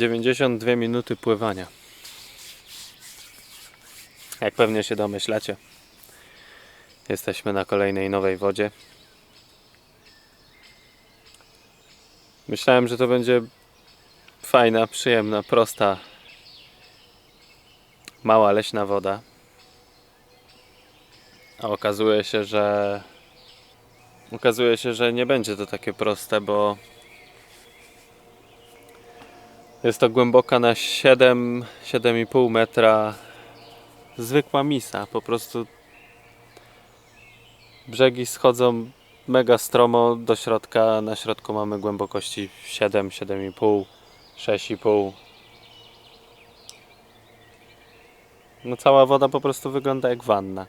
92 minuty pływania. Jak pewnie się domyślacie, jesteśmy na kolejnej nowej wodzie. Myślałem, że to będzie fajna, przyjemna, prosta, mała leśna woda. A okazuje się, że okazuje się, że nie będzie to takie proste, bo jest to głęboka na 7, 7,5 metra zwykła misa. Po prostu brzegi schodzą mega stromo do środka. Na środku mamy głębokości 7, 7,5, 6,5. No cała woda po prostu wygląda jak wanna.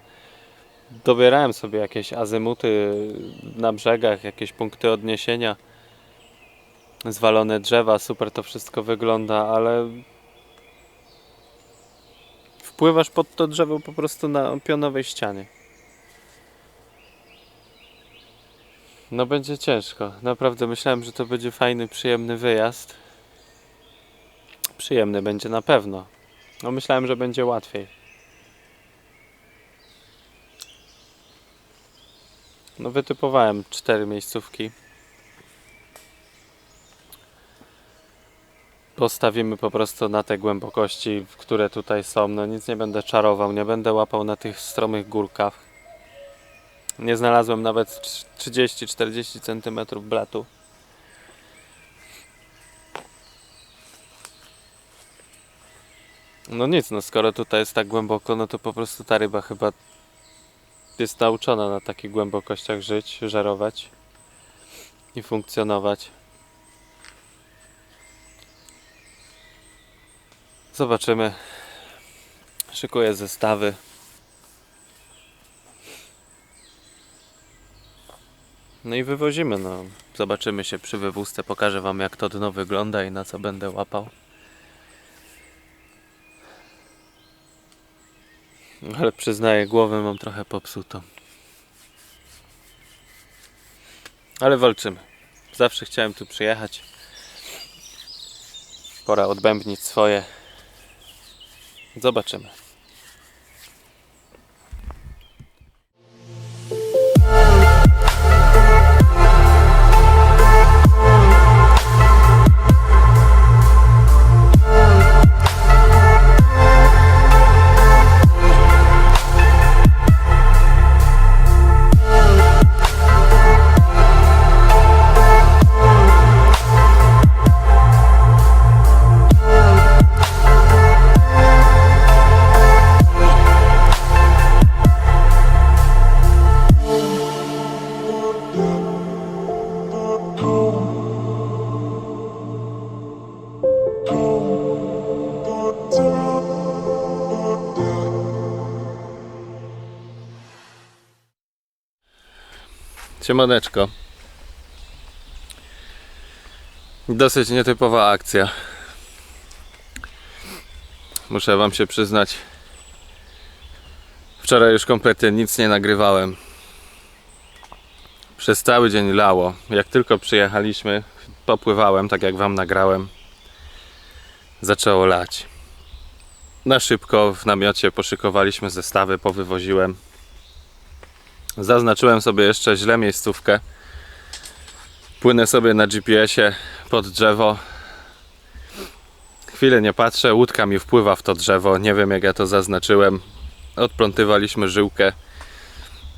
Dobierałem sobie jakieś azymuty na brzegach, jakieś punkty odniesienia zwalone drzewa, super to wszystko wygląda, ale wpływasz pod to drzewo po prostu na pionowej ścianie. No będzie ciężko. Naprawdę myślałem, że to będzie fajny, przyjemny wyjazd. Przyjemny będzie na pewno. No myślałem, że będzie łatwiej. No wytypowałem cztery miejscówki. Postawimy po prostu na te głębokości, które tutaj są. No nic nie będę czarował, nie będę łapał na tych stromych górkach. Nie znalazłem nawet 30-40 cm blatu. No nic, no skoro tutaj jest tak głęboko, no to po prostu ta ryba chyba jest nauczona na takich głębokościach żyć, żerować i funkcjonować. Zobaczymy. Szykuję zestawy. No i wywozimy, no. Zobaczymy się przy wywózce, pokażę wam jak to dno wygląda i na co będę łapał. Ale przyznaję, głowę mam trochę popsutą. Ale walczymy. Zawsze chciałem tu przyjechać. Pora odbębnić swoje. Zobaczymy. Siemaneczko. Dosyć nietypowa akcja. Muszę wam się przyznać. Wczoraj już kompletnie nic nie nagrywałem. Przez cały dzień lało. Jak tylko przyjechaliśmy, popływałem, tak jak wam nagrałem. Zaczęło lać. Na szybko w namiocie poszykowaliśmy zestawy, powywoziłem. Zaznaczyłem sobie jeszcze źle miejscówkę. Płynę sobie na GPS-ie pod drzewo. Chwilę nie patrzę, łódka mi wpływa w to drzewo. Nie wiem jak ja to zaznaczyłem. Odplątywaliśmy żyłkę.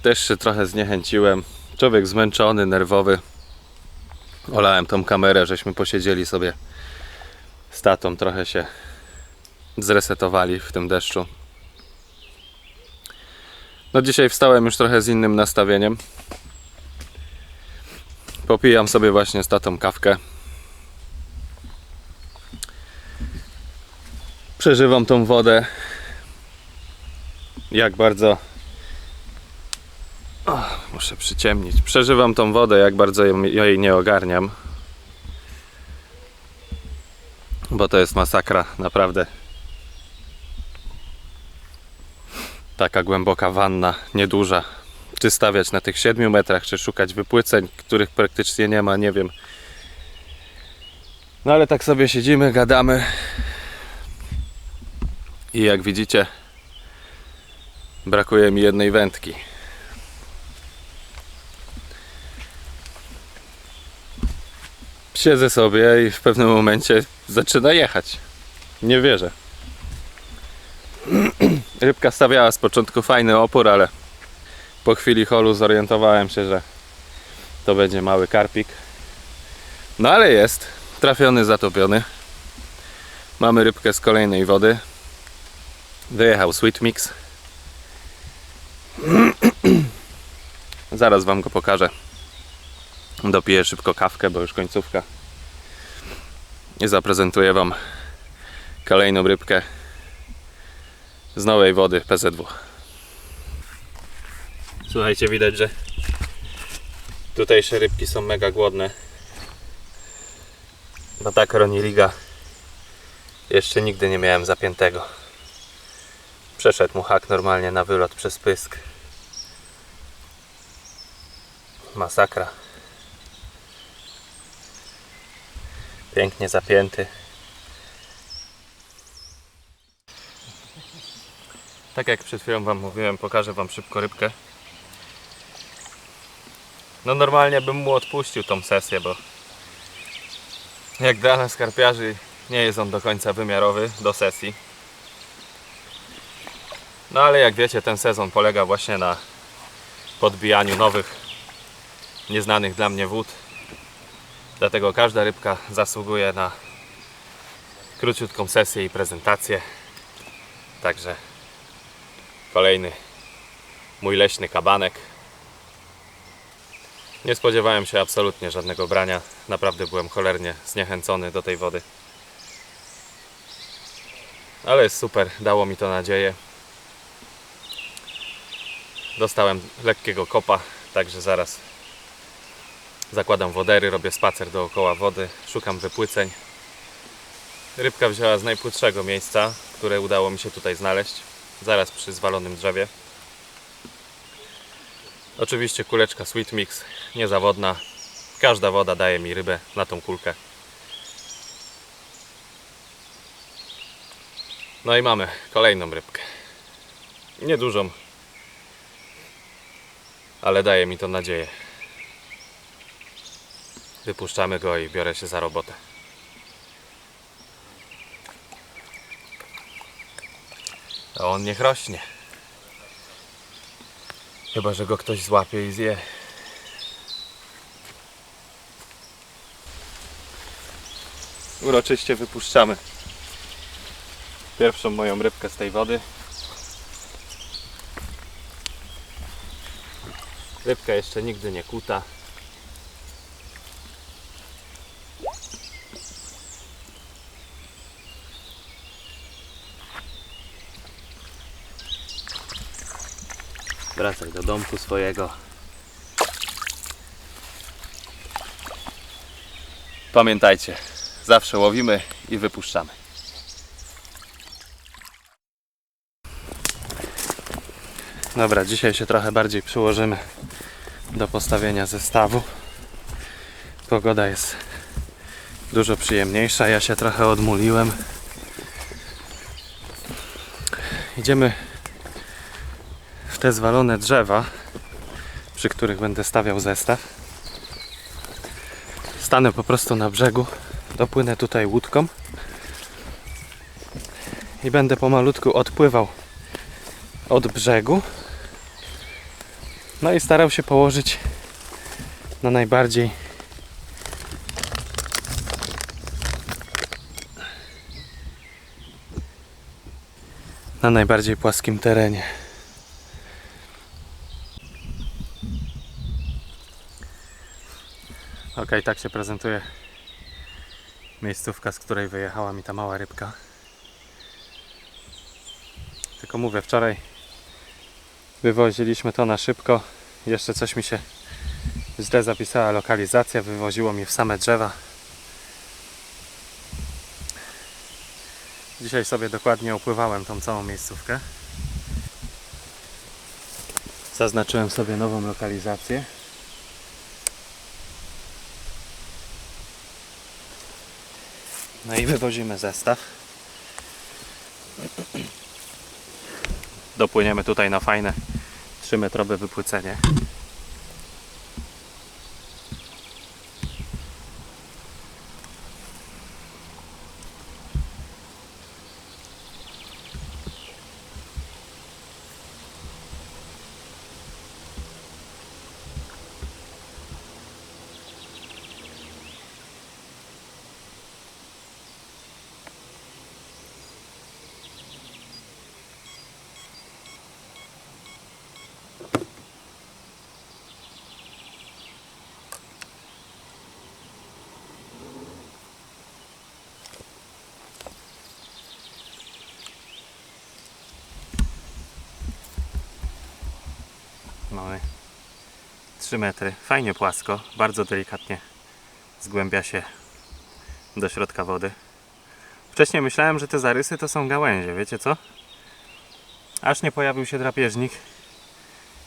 Też się trochę zniechęciłem. Człowiek zmęczony, nerwowy. Olałem tą kamerę, żeśmy posiedzieli sobie z tatą, trochę się zresetowali w tym deszczu. No dzisiaj wstałem już trochę z innym nastawieniem. Popijam sobie właśnie z tatą kawkę. Przeżywam tą wodę. Jak bardzo. O, muszę przyciemnić. Przeżywam tą wodę, jak bardzo ją- jej nie ogarniam. Bo to jest masakra, naprawdę. Taka głęboka wanna, nieduża. Czy stawiać na tych 7 metrach, czy szukać wypłyceń, których praktycznie nie ma, nie wiem. No ale tak sobie siedzimy, gadamy. I jak widzicie, brakuje mi jednej wędki. Siedzę sobie i w pewnym momencie zaczyna jechać. Nie wierzę. Rybka stawiała z początku fajny opór, ale po chwili holu zorientowałem się, że to będzie mały karpik. No ale jest. Trafiony, zatopiony. Mamy rybkę z kolejnej wody. Wyjechał Sweet Mix. Zaraz Wam go pokażę. Dopiję szybko kawkę, bo już końcówka. I zaprezentuję Wam kolejną rybkę z nowej wody PZW. Słuchajcie, widać, że tutejsze rybki są mega głodne. Bo tak Roniliga jeszcze nigdy nie miałem zapiętego. Przeszedł mu hak normalnie na wylot przez pysk. Masakra. Pięknie zapięty. Tak jak przed chwilą Wam mówiłem, pokażę Wam szybko rybkę. No normalnie bym mu odpuścił tą sesję, bo jak dla skarpiarzy nie jest on do końca wymiarowy do sesji. No ale jak wiecie, ten sezon polega właśnie na podbijaniu nowych, nieznanych dla mnie wód. Dlatego każda rybka zasługuje na króciutką sesję i prezentację. Także kolejny mój leśny kabanek. Nie spodziewałem się absolutnie żadnego brania. Naprawdę byłem cholernie zniechęcony do tej wody. Ale jest super, dało mi to nadzieję. Dostałem lekkiego kopa, także zaraz zakładam wodery, robię spacer dookoła wody, szukam wypłyceń. Rybka wzięła z najpłytszego miejsca, które udało mi się tutaj znaleźć, zaraz przy zwalonym drzewie. Oczywiście kuleczka Sweet Mix, niezawodna. Każda woda daje mi rybę na tą kulkę. No i mamy kolejną rybkę. Niedużą, ale daje mi to nadzieję. Wypuszczamy go i biorę się za robotę. A on niech rośnie. Chyba, że go ktoś złapie i zje. Uroczyście wypuszczamy pierwszą moją rybkę z tej wody. Rybka jeszcze nigdy nie kuta. Wracaj do domku swojego. Pamiętajcie, zawsze łowimy i wypuszczamy. Dobra, dzisiaj się trochę bardziej przyłożymy do postawienia zestawu. Pogoda jest dużo przyjemniejsza. Ja się trochę odmuliłem. Idziemy te zwalone drzewa, przy których będę stawiał zestaw. Stanę po prostu na brzegu, dopłynę tutaj łódką i będę pomalutku odpływał od brzegu. No i starał się położyć na najbardziej na najbardziej płaskim terenie. Ok, tak się prezentuje miejscówka, z której wyjechała mi ta mała rybka. Tylko mówię, wczoraj wywoziliśmy to na szybko. Jeszcze coś mi się źle zapisała lokalizacja, wywoziło mi w same drzewa. Dzisiaj sobie dokładnie opływałem tą całą miejscówkę. Zaznaczyłem sobie nową lokalizację. No i wywozimy zestaw. Dopłyniemy tutaj na fajne 3-metrowe wypłycenie. Mamy 3 metry. Fajnie płasko, bardzo delikatnie zgłębia się do środka wody. Wcześniej myślałem, że te zarysy to są gałęzie, wiecie co? Aż nie pojawił się drapieżnik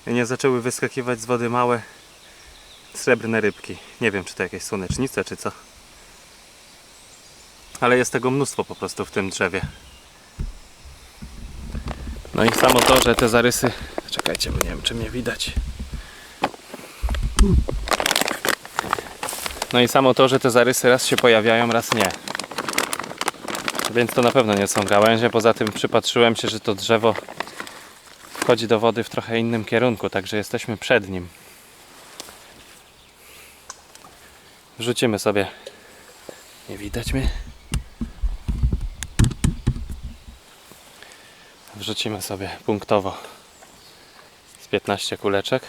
i nie zaczęły wyskakiwać z wody małe srebrne rybki. Nie wiem, czy to jakieś słonecznice, czy co. Ale jest tego mnóstwo po prostu w tym drzewie. No i samo to, że te zarysy. Czekajcie, bo nie wiem, czy mnie widać. No i samo to, że te zarysy raz się pojawiają, raz nie. Więc to na pewno nie są gałęzie. Poza tym przypatrzyłem się, że to drzewo wchodzi do wody w trochę innym kierunku, także jesteśmy przed nim. Wrzucimy sobie. Nie widać mnie. Wrzucimy sobie punktowo z 15 kuleczek.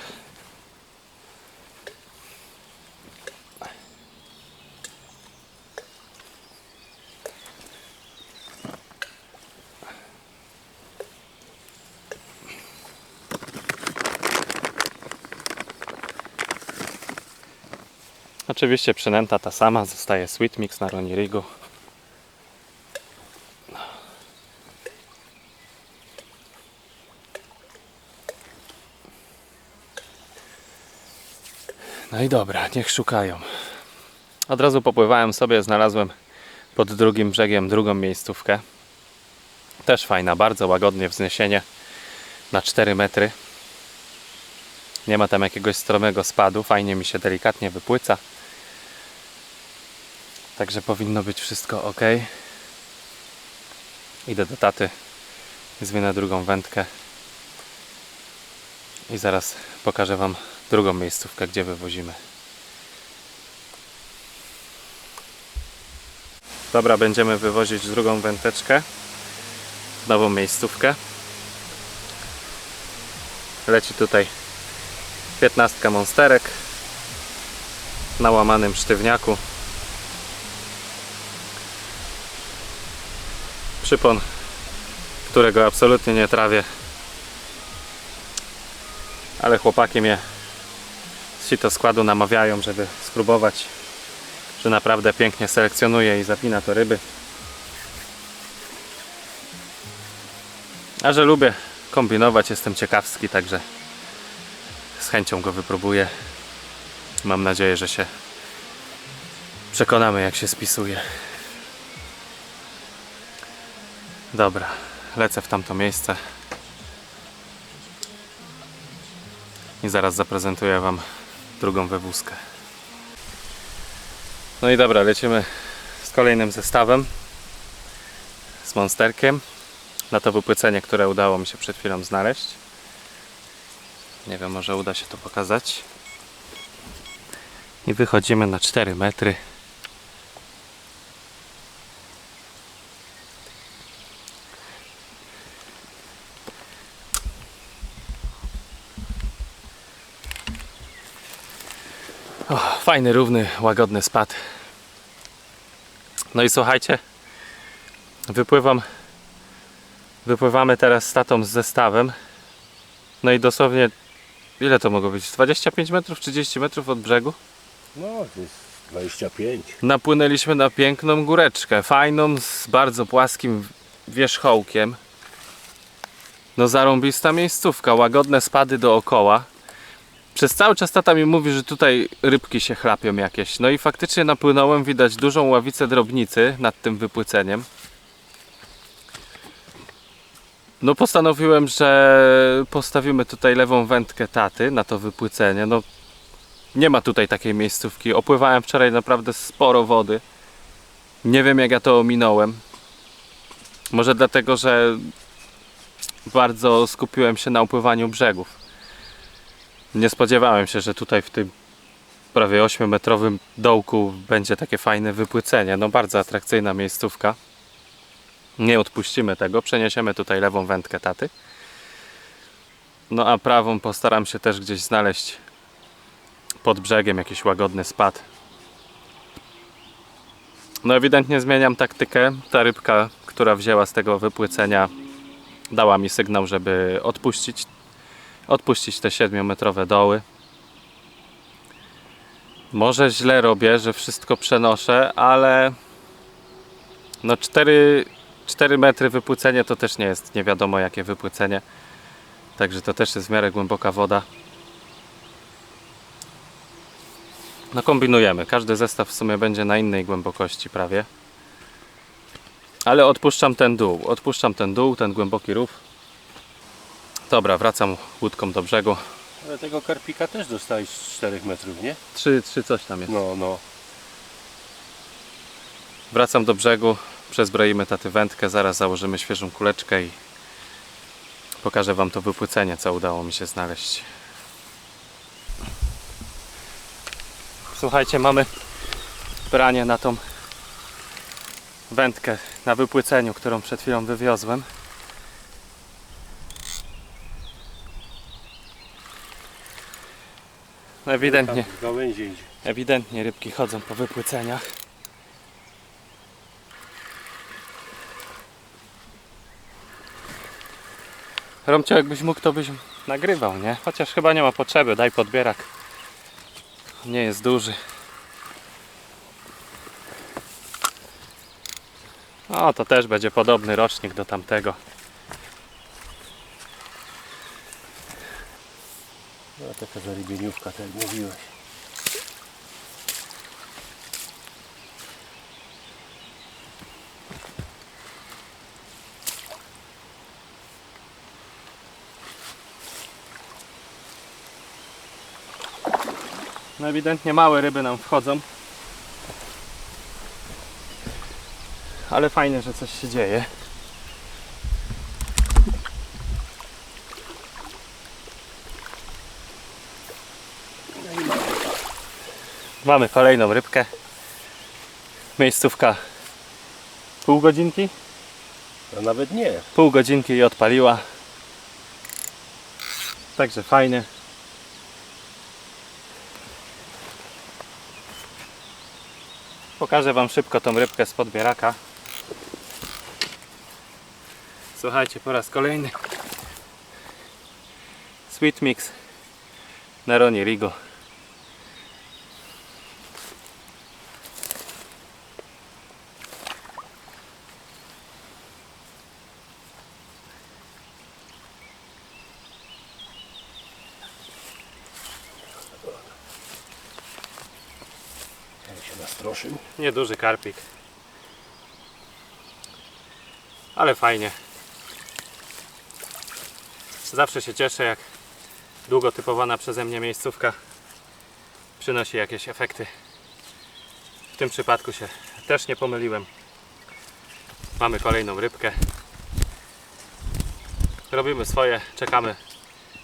Oczywiście przynęta ta sama, zostaje Sweet Mix na Ronnie No i dobra, niech szukają. Od razu popływałem sobie, znalazłem pod drugim brzegiem drugą miejscówkę. Też fajna, bardzo łagodnie wzniesienie na 4 metry. Nie ma tam jakiegoś stromego spadu, fajnie mi się delikatnie wypłyca. Także powinno być wszystko ok. Idę do taty, zwinę drugą wędkę i zaraz pokażę Wam drugą miejscówkę, gdzie wywozimy. Dobra, będziemy wywozić drugą wędeczkę, nową miejscówkę. Leci tutaj 15 monsterek na łamanym sztywniaku. Przypon, którego absolutnie nie trawię, ale chłopaki mnie z sito składu namawiają, żeby spróbować, że naprawdę pięknie selekcjonuje i zapina to ryby. A że lubię kombinować, jestem ciekawski, także z chęcią go wypróbuję. Mam nadzieję, że się przekonamy, jak się spisuje. Dobra, lecę w tamto miejsce i zaraz zaprezentuję Wam drugą wywózkę. No i dobra, lecimy z kolejnym zestawem z monsterkiem na to wypłycenie, które udało mi się przed chwilą znaleźć. Nie wiem, może uda się to pokazać. I wychodzimy na 4 metry. O, fajny, równy, łagodny spad. No i słuchajcie, wypływam, wypływamy teraz z tatą z zestawem. No i dosłownie, ile to mogło być? 25 metrów, 30 metrów od brzegu? No, to jest 25. Napłynęliśmy na piękną góreczkę, fajną, z bardzo płaskim wierzchołkiem. No zarąbista miejscówka, łagodne spady dookoła. Przez cały czas tata mi mówi, że tutaj rybki się chlapią jakieś. No i faktycznie napłynąłem, widać dużą ławicę drobnicy nad tym wypłyceniem. No postanowiłem, że postawimy tutaj lewą wędkę taty na to wypłycenie. No nie ma tutaj takiej miejscówki. Opływałem wczoraj naprawdę sporo wody. Nie wiem jak ja to ominąłem. Może dlatego, że bardzo skupiłem się na upływaniu brzegów. Nie spodziewałem się, że tutaj w tym prawie 8-metrowym dołku będzie takie fajne wypłycenie. No bardzo atrakcyjna miejscówka. Nie odpuścimy tego. Przeniesiemy tutaj lewą wędkę taty. No a prawą postaram się też gdzieś znaleźć pod brzegiem jakiś łagodny spad. No ewidentnie zmieniam taktykę. Ta rybka, która wzięła z tego wypłycenia, dała mi sygnał, żeby odpuścić odpuścić te 7-metrowe doły. Może źle robię, że wszystko przenoszę, ale no 4, 4 metry wypłycenie to też nie jest nie wiadomo jakie wypłycenie. Także to też jest w miarę głęboka woda. No kombinujemy. Każdy zestaw w sumie będzie na innej głębokości prawie. Ale odpuszczam ten dół. Odpuszczam ten dół, ten głęboki rów. Dobra, wracam łódką do brzegu. Ale tego karpika też dostałeś z 4 metrów, nie? Trzy, trzy coś tam jest. No, no. Wracam do brzegu, przezbroimy taty wędkę, zaraz założymy świeżą kuleczkę i pokażę Wam to wypłycenie, co udało mi się znaleźć. Słuchajcie, mamy branie na tą wędkę na wypłyceniu, którą przed chwilą wywiozłem. Ewidentnie. Tam w gałęzi idzie. Ewidentnie rybki chodzą po wypłyceniach. Romcio, jakbyś mógł, to byś nagrywał, nie? Chociaż chyba nie ma potrzeby, daj podbierak. Nie jest duży. O, to też będzie podobny rocznik do tamtego. Taka zarybieniówka, tak jak mówiłeś. No ewidentnie małe ryby nam wchodzą. Ale fajnie, że coś się dzieje. Mamy kolejną rybkę. Miejscówka pół godzinki. A nawet nie. Pół godzinki i odpaliła. Także fajnie. Pokażę Wam szybko tą rybkę z podbieraka. Słuchajcie, po raz kolejny. Sweet Mix Neroni Rigo. Nieduży karpik. Ale fajnie. Zawsze się cieszę, jak długo typowana przeze mnie miejscówka przynosi jakieś efekty. W tym przypadku się też nie pomyliłem. Mamy kolejną rybkę. Robimy swoje, czekamy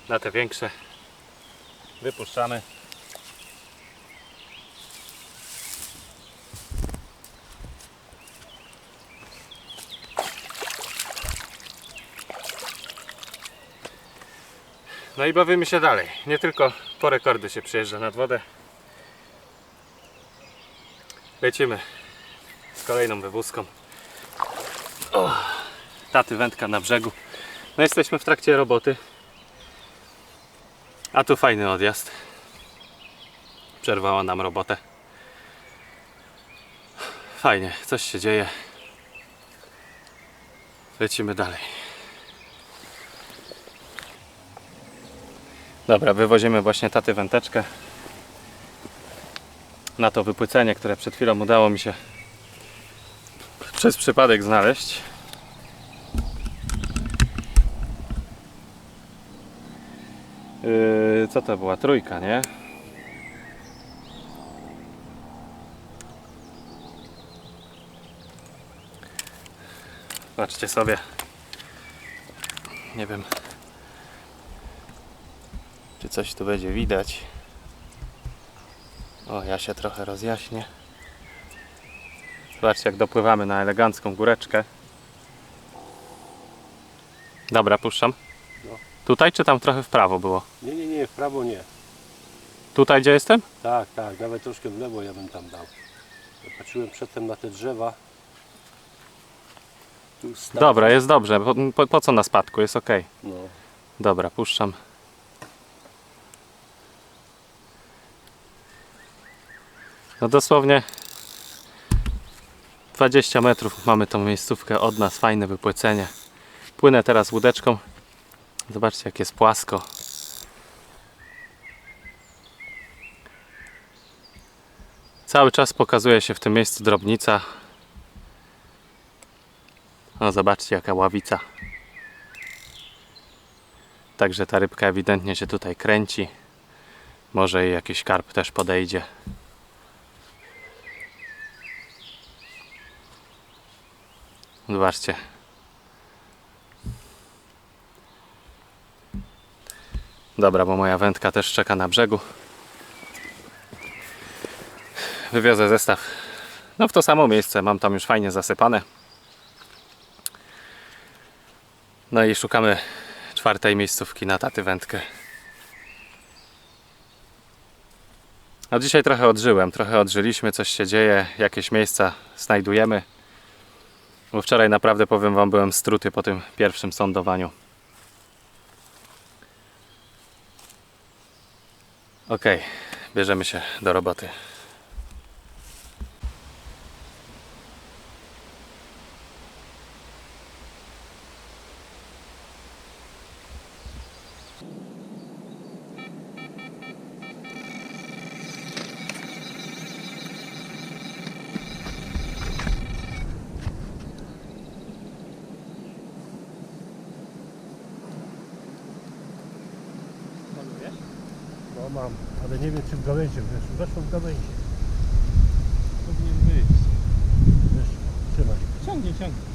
na te większe. Wypuszczamy. No i bawimy się dalej. Nie tylko po rekordy się przyjeżdża nad wodę. Lecimy z kolejną wywózką. O, taty wędka na brzegu. No jesteśmy w trakcie roboty. A tu fajny odjazd. Przerwała nam robotę. Fajnie, coś się dzieje. Lecimy dalej. Dobra, wywozimy właśnie taty węteczkę na to wypłycenie, które przed chwilą udało mi się przez przypadek znaleźć. Yy, co to była? Trójka, nie? Patrzcie sobie. Nie wiem, czy coś tu będzie widać. O, ja się trochę rozjaśnię. Zobaczcie, jak dopływamy na elegancką góreczkę. Dobra, puszczam. No. Tutaj czy tam trochę w prawo było? Nie, nie, nie, w prawo nie. Tutaj, gdzie jestem? Tak, tak, nawet troszkę w lewo ja bym tam dał. Patrzyłem przedtem na te drzewa. Tu stał- Dobra, jest dobrze. Po, po, po co na spadku? Jest ok. No. Dobra, puszczam. No dosłownie 20 metrów mamy tą miejscówkę od nas, fajne wypłycenie. Płynę teraz łódeczką. Zobaczcie jak jest płasko. Cały czas pokazuje się w tym miejscu drobnica. O, zobaczcie jaka ławica. Także ta rybka ewidentnie się tutaj kręci. Może i jakiś karp też podejdzie. Zobaczcie. Dobra, bo moja wędka też czeka na brzegu. Wywiozę zestaw. No w to samo miejsce. Mam tam już fajnie zasypane. No i szukamy czwartej miejscówki na taty wędkę. A dzisiaj trochę odżyłem, trochę odżyliśmy, coś się dzieje, jakieś miejsca znajdujemy. Bo wczoraj naprawdę powiem wam byłem struty po tym pierwszym sądowaniu. Ok, bierzemy się do roboty. no mam, ale nie wiem czy w gałęzie weszło. Weszło w gałęzie. Powinien wyjść. Wiesz, trzymaj. Ciągnie, ciągnie.